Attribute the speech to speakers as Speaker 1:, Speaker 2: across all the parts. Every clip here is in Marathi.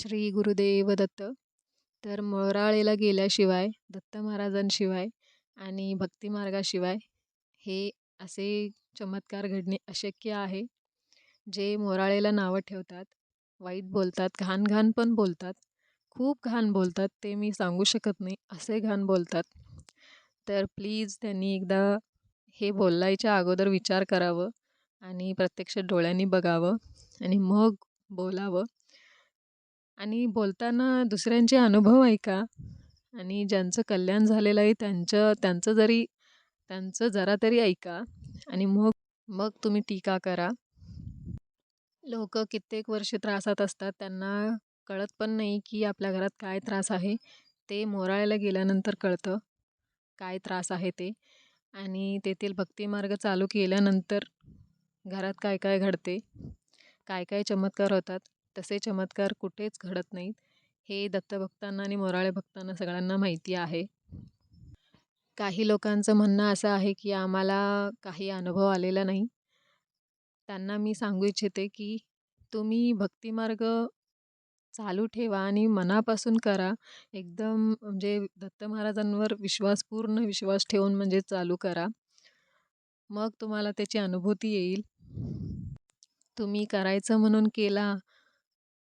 Speaker 1: श्री गुरुदेव दत्त. तर मोराळेला गेल्याशिवाय दत्त महाराजांशिवाय आणि भक्तिमार्गाशिवाय हे असे चमत्कार घडणे अशक्य आहे. जे मोराळेला नावं ठेवतात वाईट बोलतात घाण घाण पण बोलतात खूप घाण बोलतात ते मी सांगू शकत नाही असे घाण बोलतात. तर प्लीज त्यांनी एकदा हे बोलायच्या अगोदर विचार करावं आणि प्रत्यक्ष डोळ्यांनी बघावं आणि मग बोलावं. आणि बोलताना दुसऱ्यांचे अनुभव ऐका. आणि ज्यांचं कल्याण झालेलं आहे त्यांचं त्यांचं जरी त्यांचं जरा तरी ऐका. आणि मग मग तुम्ही टीका करा. लोक कित्येक वर्ष त्रासात असतात. त्यांना कळत पण नाही की आपल्या घरात काय त्रास आहे. ते मोराळ्याला गेल्यानंतर कळतं काय त्रास आहे ते. आणि तेथील भक्तिमार्ग चालू केल्यानंतर घरात काय काय घडते? काय काय चमत्कार होतात? तसे चमत्कार कुठेच घडत नाहीत. हे दत्तभक्तांना आणि मोराळे भक्तांना सगळ्यांना माहिती आहे. काही लोकांचं म्हणणं असं आहे की आम्हाला काही अनुभव आलेला नाही. त्यांना मी सांगू इच्छिते की तुम्ही भक्तिमार्ग चालू ठेवा आणि मनापासून करा. एकदम म्हणजे दत्त महाराजांवर विश्वास पूर्ण विश्वास ठेवून म्हणजे चालू करा. मग तुम्हाला त्याची अनुभूती येईल. तुम्ही करायचं म्हणून केला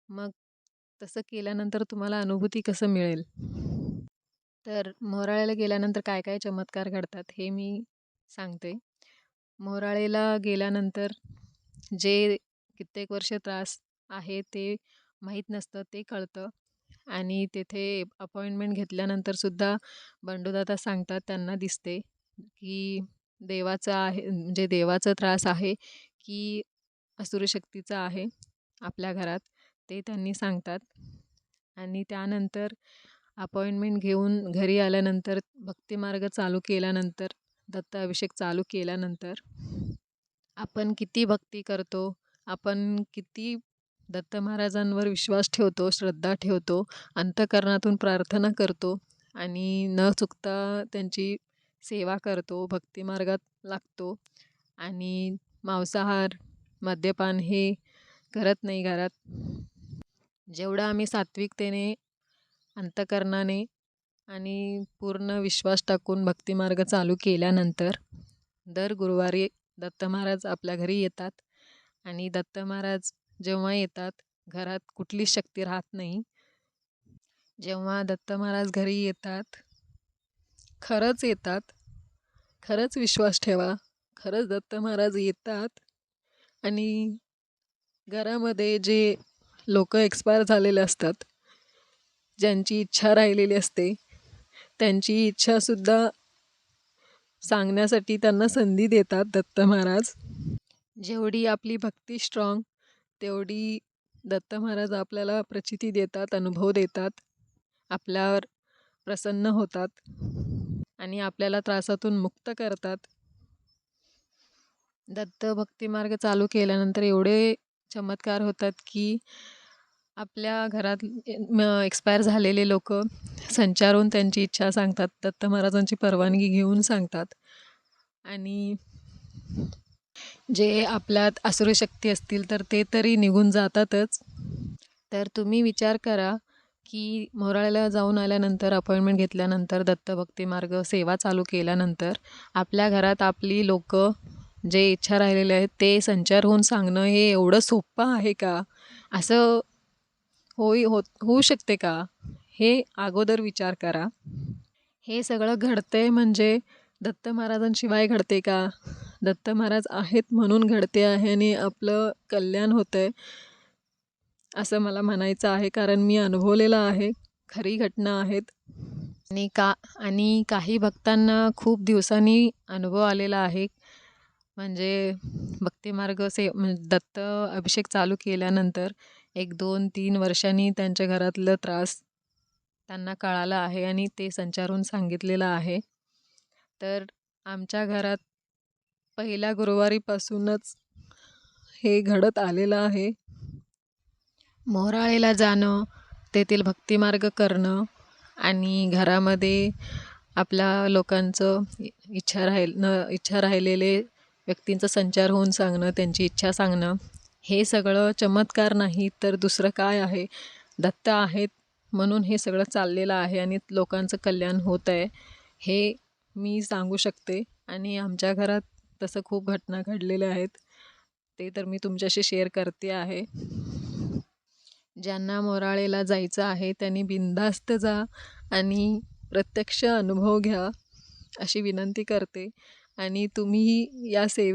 Speaker 1: मग तसं केल्यानंतर तुम्हाला अनुभूती कसं मिळेल? तर मोराळ्याला गेल्यानंतर काय काय चमत्कार घडतात हे मी सांगते. मोराळेला गेल्यानंतर जे कित्येक वर्ष त्रास आहे ते माहीत नसतं ते कळतं. आणि तेथे अपॉइंटमेंट घेतल्यानंतरसुद्धा बंडूदादा सांगतात त्यांना दिसते की देवाचा आहे म्हणजे देवाचा त्रास आहे की असुरशक्तीचा आहे आपल्या घरात. ते त्यांनी सांगतात. आणि त्यानंतर अपॉइंटमेंट घेऊन घरी आल्यानंतर भक्तिमार्ग चालू केल्यानंतर दत्ताभिषेक चालू केल्यानंतर आपण किती भक्ती करतो आपण किती दत्त महाराजांवर विश्वास ठेवतो श्रद्धा ठेवतो अंतकरणातून प्रार्थना करतो आणि न चुकता त्यांची सेवा करतो भक्तिमार्गात लागतो आणि मांसाहार मद्यपान हे करत नाही घरात. जेवढं आम्ही सात्विकतेने अंतकरणाने आणि पूर्ण विश्वास टाकून भक्तिमार्ग चालू केल्यानंतर दर गुरुवारी दत्त महाराज आपल्या घरी येतात आणि दत्त महाराज जेव्हा येतात घरात कुठलीच शक्ती राहत नाही. जेव्हा दत्त महाराज घरी येतात खरंच येतात खरंच विश्वास ठेवा खरंच दत्त महाराज येतात आणि घरामध्ये जे लोक एक्सपायर झालेले असतात. ज्यांची इच्छा राहिलेली असते त्यांची इच्छासुद्धा सांगण्यासाठी त्यांना संधी देतात दत्त महाराज. जेवढी आपली भक्ती स्ट्रॉंग तेवढी दत्त महाराज आपल्याला प्रचिती देतात अनुभव देतात आपल्यावर प्रसन्न होतात आणि आपल्याला त्रासातून मुक्त करतात. दत्त भक्तिमार्ग चालू केल्यानंतर एवढे चमत्कार होतात की आपल्या घरात एक्सपायर झालेले लोक संचारून त्यांची इच्छा सांगतात दत्त महाराजांची परवानगी घेऊन सांगतात. आणि जे आपल्यात असुरशक्ती असतील तर ते तरी निघून जातातच. तर तुम्ही विचार करा की मोराळ्याला जाऊन आल्यानंतर अपॉइंटमेंट घेतल्यानंतर दत्तभक्ती मार्ग सेवा चालू केल्यानंतर आपल्या घरात आपली लोक जे इच्छा राहिलेले आहेत ते संचार होऊन सांगणं हे एवढं सोपं आहे का? असं होई होत होऊ शकते का? हे अगोदर विचार करा. हे सगळं घडते म्हणजे दत्त महाराजांशिवाय घडते का? दत्त महाराज आहेत म्हणून घडते आहे आणि आपलं कल्याण होतं आहे असं मला म्हणायचं आहे कारण मी अनुभवलेलं आहे. खरी घटना आहेत. आणि का आणि काही भक्तांना खूप दिवसांनी अनुभव आलेला आहे. म्हणजे भक्तिमार्ग से म्हणजे दत्त अभिषेक चालू केल्यानंतर एक दोन तीन वर्षांनी त्यांच्या घरातलं त्रास त्यांना कळाला आहे आणि ते संचारून सांगितलेलं आहे. तर आमच्या घरात पहिल्या गुरुवारीपासूनच हे घडत आलेलं आहे. मोहराळेला जाणं तेथील भक्तिमार्ग करणं आणि घरामध्ये आपल्या लोकांचं इच्छा राहील न इच्छा राहिलेले व्यक्तींचा संचार होऊन सांगणं त्यांची इच्छा सांगणं हे सगळं चमत्कार नाही तर दुसरं काय आहे? दत्त आहेत म्हणून हे सगळं चाललेलं आहे आणि लोकांचं कल्याण होत आहे हे मी सांगू शकते. आणि आमच्या घरात तसं खूप घटना घडलेल्या आहेत. ते तर मी तुमच्याशी शेअर करते आहे. ज्यांना मोराळेला जायचं आहे त्यांनी बिनधास्त जा आणि प्रत्यक्ष अनुभव घ्या अशी विनंती करते. आणि तुम्ही या सेवे